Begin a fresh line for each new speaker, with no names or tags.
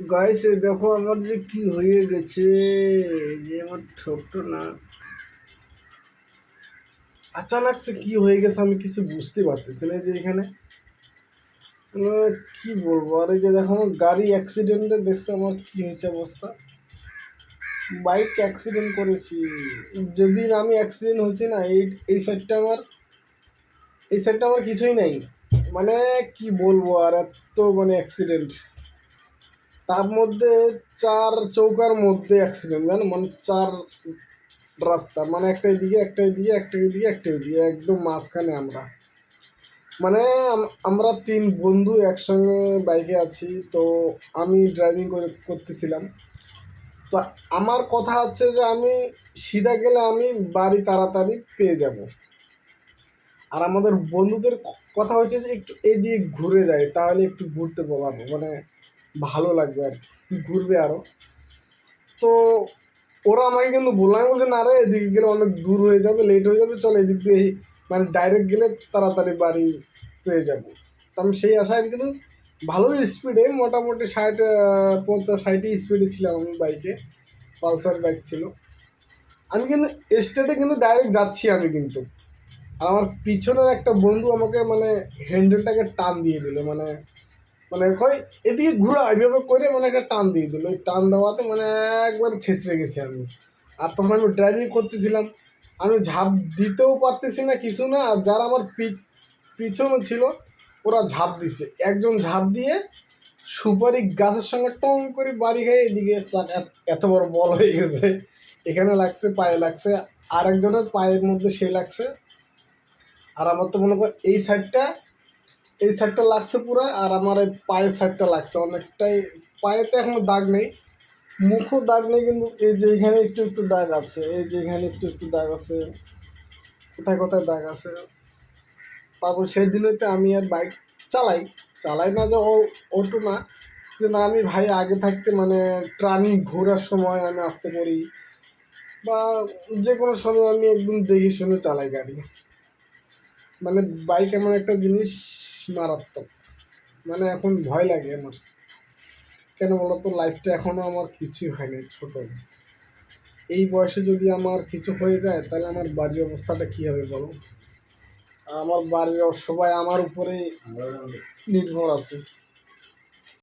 এই দেখো আমার যে কি হয়ে গেছে যে আমার ঠোঁট না। আচানক সে কি হয়ে গেছে আমি কিছু বুঝতে পারতেছি না যে এখানে। মানে কি বলব, আর এই যে দেখো আমার গাড়ি অ্যাক্সিডেন্টে দেখছে আমার কি হয়েছে অবস্থা। বাইক অ্যাক্সিডেন্ট করেছি। যেদিন আমি অ্যাক্সিডেন্ট হয়েছে না, এই এই সাইডটা আমার, এই সাইডটা আমার কিছুই নাই। মানে কি বলব, আর এত মানে অ্যাক্সিডেন্ট তার মধ্যে চার চৌকার মধ্যে অ্যাক্সিডেন্ট জানো? মানে চার রাস্তা মানে একটা এদিকে একটা এদিকে একটা এদিকে একটা এদিকে একদম মাঝখানে আমরা। মানে আমরা তিন বন্ধু একসঙ্গে বাইকে আছি, তো আমি ড্রাইভিং করতেছিলাম। তো আমার কথা হচ্ছে যে আমি সিধা গেলে আমি বাড়ি তাড়াতাড়ি পেয়ে যাব। আর আমাদের বন্ধুদের কথা হচ্ছে যে একটু এদিকে ঘুরে যায় তাহলে একটু ঘুরতে পারব। মানে ভালো লাগবে আর ঘুরবে আরও তো ওরা আমাকে কিন্তু বললাম বলছে, না রে, এদিকে গেলে অনেক দূর হয়ে যাবে লেট হয়ে যাবে, চলো এদিক দিয়ে মানে ডাইরেক্ট গেলে তাড়াতাড়ি বাড়ি পেয়ে যাব। তো আমি সেই আশায় আমি কিন্তু ভালোই স্পিডে মোটামুটি ষাট পঞ্চাশ ষাটই স্পিডে ছিলাম আমি বাইকে পালসার বাইক ছিল। আমি কিন্তু স্টেটে কিন্তু ডাইরেক্ট যাচ্ছি আমি কিন্তু। আর আমার পিছনের একটা বন্ধু আমাকে মানে হ্যান্ডেলটাকে টান দিয়ে দিল মানে মানে কই, এদিকে ঘুরা এইভাবে করে মানে একটা টান দিয়ে দিল। ওই টান দেওয়াতে মানে একবার ছেঁচড়ে গেছি আমি। আর তখন আমি ড্রাইভিং করতেছিলাম। আমি ঝাঁপ দিতেও পারতেছি না কিছু না, আর যারা আমার পিছ- পিছনে ছিল, ওরা ঝাঁপ দিছে। একজন ঝাঁপ দিয়ে সুপারি গাছের সঙ্গে টং করে বাড়ি খেয়ে এদিকে এত- বড় বল হয়ে গেছে। এখানে লাগছে, পায়ে লাগছে, আরেকজনের পায়ের মধ্যে সে লাগছে। আর আমার তো মনে কর, এই সাইডটা এই সাইডটা লাগছে পুরো আর আমার এই পায়ের সাইডটা লাগছে। অনেকটাই পায়েতে এখনও দাগ নেই। মুখও দাগ নেই কিন্তু এই যে এখানে একটু একটু দাগ আছে, এই যে এখানে একটু একটু দাগ আছে, কোথায় কোথায় দাগ আছে। তারপর সেই দিনেতে আমি আর বাইক চালাই। চালাই না যে অটো না। কিন্তু আমি ভাই আগে থাকতে মানে ট্রানি ঘোরার সময় আমি আসতে পারি। বা যে কোনো সময় আমি একদম দেখে শুনে চালাই গাড়ি। মানে বাইক এমন একটা জিনিস মারাত্মক। মানে এখন ভয় লাগে আমার। কেন বলতো লাইফটা এখনও আমার কিছুই হয়নি ছোট এই বয়সে যদি আমার কিছু হয়ে যায় তাহলে আমার বাড়ির অবস্থাটা কী হবে বলো? আর আমার বাড়ির সবাই আমার উপরে নির্ভর আছে।